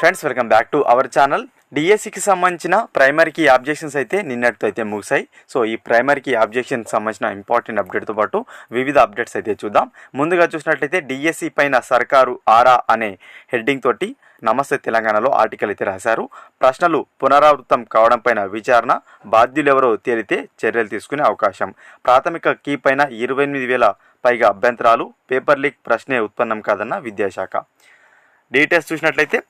Friends welcome back to our channel డిఎస్సికి సంబంధించిన ప్రైమరీకి objections అయితే నిన్నటితో అయితే ముగిసాయి సో ఈ ప్రైమరీకి ఆబ్జెక్షన్ సంబంధించిన ఇంపార్టెంట్ అప్డేట్తో పాటు వివిధ అప్డేట్స్ అయితే చూద్దాం. ముందుగా చూసినట్లయితే డిఎస్సి పైన సర్కారు ఆరా అనే హెడ్డింగ్ తోటి నమస్తే తెలంగాణలో ఆర్టికల్ అయితే రాశారు. ప్రశ్నలు పునరావృతం కావడం పైన విచారణ బాధ్యులెవరో తేలితే చర్యలు తీసుకునే అవకాశం. ప్రాథమిక కీ పైన ఇరవై ఎనిమిది వేల పైగా అభ్యంతరాలు పేపర్ లీక్ ప్రశ్నే ఉత్పన్నం కాదన్న విద్యాశాఖ. డీటెయిల్స్ చూసినట్లయితే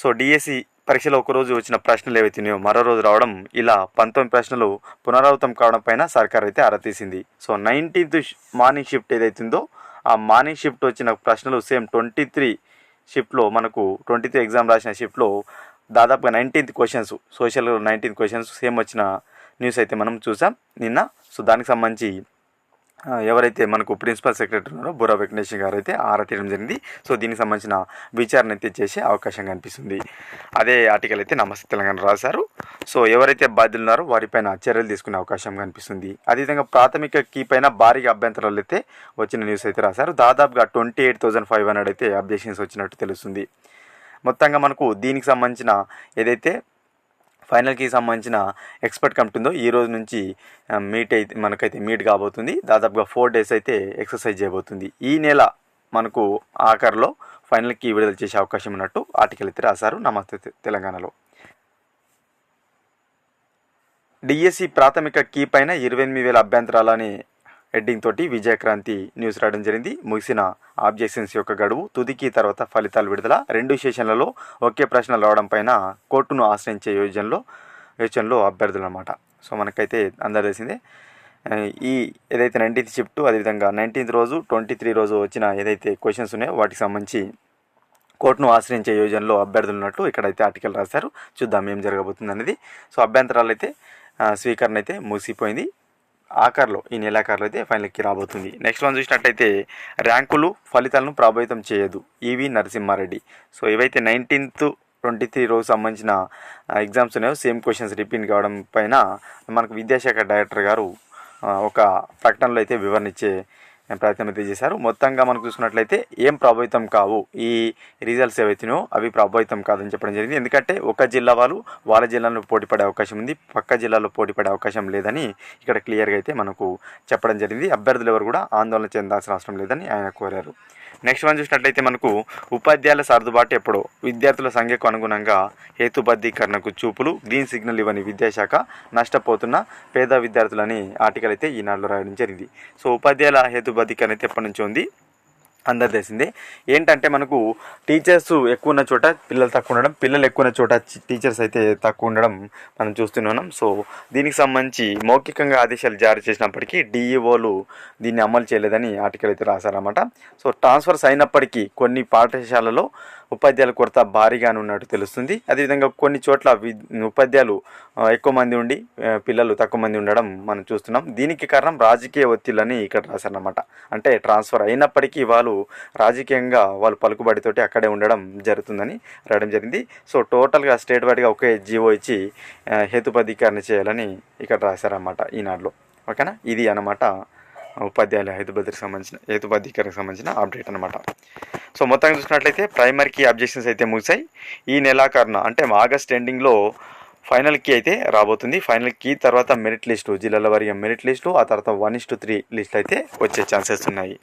సో డిఎస్సి పరీక్షలో ఒక రోజు వచ్చిన ప్రశ్నలు ఏవైతున్నాయో మరో రోజు రావడం ఇలా పంతొమ్మిది ప్రశ్నలు పునరావృతం కావడం పైన సర్కార్ అయితే ఆరా తీసింది. సో నైన్టీన్త్ మార్నింగ్ షిఫ్ట్ ఏదైతుందో ఆ మార్నింగ్ షిఫ్ట్ వచ్చిన ప్రశ్నలు సేమ్ ట్వంటీ త్రీ షిఫ్ట్లో మనకు ట్వంటీ త్రీ ఎగ్జామ్ రాసిన షిఫ్ట్లో దాదాపుగా nineteenth questions social nineteenth questions same వచ్చిన న్యూస్ అయితే మనం చూసాం నిన్న. సో దానికి సంబంధించి ఎవరైతే మనకు ప్రిన్సిపల్ సెక్రటరీ ఉన్నారో బుర్రా వెంకటేష్ గారు అయితే ఆరా తీయడం జరిగింది. సో దీనికి సంబంధించిన విచారణ అయితే చేసే అవకాశం కనిపిస్తుంది. అదే ఆర్టికల్ అయితే నమస్తే తెలంగాణ రాశారు. సో ఎవరైతే బాధ్యులు ఉన్నారో వారిపైన చర్యలు తీసుకునే అవకాశం కనిపిస్తుంది. అదేవిధంగా ప్రాథమిక కీ పైన భారీగా అభ్యంతరాలు అయితే వచ్చిన న్యూస్ అయితే రాశారు. దాదాపుగా twenty eight thousand five hundred అయితే అబ్జెక్షన్స్ వచ్చినట్టు తెలుస్తుంది. మొత్తంగా మనకు దీనికి సంబంధించిన ఏదైతే ఫైనల్కి సంబంధించిన ఎక్స్పర్ట్ కమిటీ ఉందో ఈ రోజు నుంచి మీట్ అయితే మనకైతే మీట్ కాబోతుంది. దాదాపుగా ఫోర్ డేస్ అయితే ఎక్సర్సైజ్ చేయబోతుంది. ఈ నెల మనకు ఆఖరిలో ఫైనల్కి విడుదల చేసే అవకాశం ఉన్నట్టు ఆర్టికల్ అయితే రాశారు నమస్తే తెలంగాణలో. డిఎస్సి ప్రాథమిక కీ పైన ఇరవై ఎనిమిది వేల అభ్యంతరాలని హెడ్డింగ్ తోటి విజయక్రాంతి న్యూస్ రాయడం జరిగింది. ముగిసిన ఆబ్జెక్షన్స్ యొక్క గడువు తుదికి తర్వాత ఫలితాలు విడుదల రెండు సెషన్లలో ఒకే ప్రశ్నలు రావడం పైన కోర్టును ఆశ్రయించే యోజనలో యోచనలో అభ్యర్థులు అనమాట సో మనకైతే అందరు తెలిసిందే. ఈ ఏదైతే నైన్టీన్త్ షిఫ్ట్ అదేవిధంగా నైన్టీన్త్ రోజు ట్వంటీ త్రీ రోజు వచ్చిన ఏదైతే క్వశ్చన్స్ ఉన్నాయో వాటికి సంబంధించి కోర్టును ఆశ్రయించే యోజనలో అభ్యర్థులు ఉన్నట్టు ఇక్కడైతే ఆర్టికల్ రాశారు. చూద్దాం ఏం జరగబోతుంది అనేది సో అభ్యంతరాలు అయితే స్వీకరణ అయితే ముగిసిపోయింది. ఆఖరిలో ఈ నెలాఖరులో అయితే ఫైనల్కి రాబోతుంది. నెక్స్ట్ వన్ చూసినట్టయితే ర్యాంకులు ఫలితాలను ప్రభావితం చేయదు. E V Narasimha Reddy. So ఏవైతే నైన్టీన్త్ ట్వంటీ త్రీ రోజు సంబంధించిన ఎగ్జామ్స్ ఉన్నాయో సేమ్ క్వశ్చన్స్ రిపీట్ కావడం పైన మనకు విద్యాశాఖ డైరెక్టర్ గారు ఒక ప్రకటనలో అయితే వివరణ ఇచ్చే ప్రయత్నం అయితే చేశారు. మొత్తంగా మనం చూసుకున్నట్లయితే ఏం ప్రభావితం కావు. ఈ రిజల్ట్స్ ఏవైతున్నాయో అవి ప్రభావితం కాదని చెప్పడం జరిగింది. ఎందుకంటే ఒక జిల్లా వాళ్ళు వాళ్ళ జిల్లాలో పోటీ పడే అవకాశం ఉంది. పక్క జిల్లాలో పోటీ పడే అవకాశం లేదని ఇక్కడ క్లియర్గా అయితే మనకు చెప్పడం జరిగింది. అభ్యర్థులు ఎవరు కూడా ఆందోళన చెందాల్సిన అవసరం లేదని ఆయన కోరారు. నెక్స్ట్ వన్ చూసినట్లయితే మనకు ఉపాధ్యాయుల సర్దుబాటు ఎప్పుడో విద్యార్థుల సంఖ్యకు అనుగుణంగా హేతుబద్ధీకరణకు చూపులు గ్రీన్ సిగ్నల్ ఇవ్వని విద్యాశాఖ నష్టపోతున్న పేద విద్యార్థులని ఆర్టికల్ అయితే ఈనాడులో రాయడం జరిగింది. సో ఉపాధ్యాయుల హేతుబద్ధీకరణ అయితే ఎప్పటి నుంచి ఉంది? అందరు తెలిసిందే ఏంటంటే మనకు టీచర్స్ ఎక్కువ ఉన్న చోట పిల్లలు తక్కువ ఉండడం పిల్లలు ఎక్కువ ఉన్న చోట టీచర్స్ అయితే తక్కువ ఉండడం మనం చూస్తున్నాం సో దీనికి సంబంధించి మౌఖికంగా ఆదేశాలు జారీ చేసినప్పటికీ డిఈఓలు దీన్ని అమలు చేయలేదని ఆర్టికల్ అయితే రాశారన్నమాట. సో ట్రాన్స్ఫర్స్ అయినప్పటికీ కొన్ని పాఠశాలలో ఉపాధ్యాయుల కొరత భారీగానే ఉన్నట్టు తెలుస్తుంది. అదేవిధంగా కొన్ని చోట్ల ఉపాధ్యాయులు ఎక్కువ మంది ఉండి పిల్లలు తక్కువ మంది ఉండడం మనం చూస్తున్నాం. దీనికి కారణం రాజకీయ ఒత్తిళ్ళని ఇక్కడ రాశారన్నమాట. అంటే ట్రాన్స్ఫర్ అయినప్పటికీ వాళ్ళు రాజకీయంగా వాళ్ళు పలుకుబడితోటి అక్కడే ఉండడం జరుగుతుందని రాయడం జరిగింది. సో టోటల్గా స్టేట్ వైడ్గా ఒకే జీవో ఇచ్చి హేతుబద్ధీకరణ చేయాలని ఇక్కడ రాశారన్నమాట ఈనాడులో. ఓకేనా? ఇది అన్నమాట ఉపాధ్యాయుల హేతుబద్ధికి సంబంధించిన హేతుబద్ధీకరణకు సంబంధించిన అప్డేట్ అనమాట సో మొత్తంగా చూసినట్లయితే ప్రైమరీకి అబ్జెక్షన్స్ అయితే ముగిసాయి ఈ నెలాఖరున అంటే ఆగస్ట్ ఎండింగ్లో ఫైనల్కి అయితే రాబోతుంది. ఫైనల్ కీ తర్వాత మెరిట్ లిస్టు జిల్లాల వారీగా మెరిట్ లిస్టు ఆ తర్వాత వన్ ఇస్ త్రీ లిస్ట్ అయితే వచ్చే ఛాన్సెస్ ఉన్నాయి.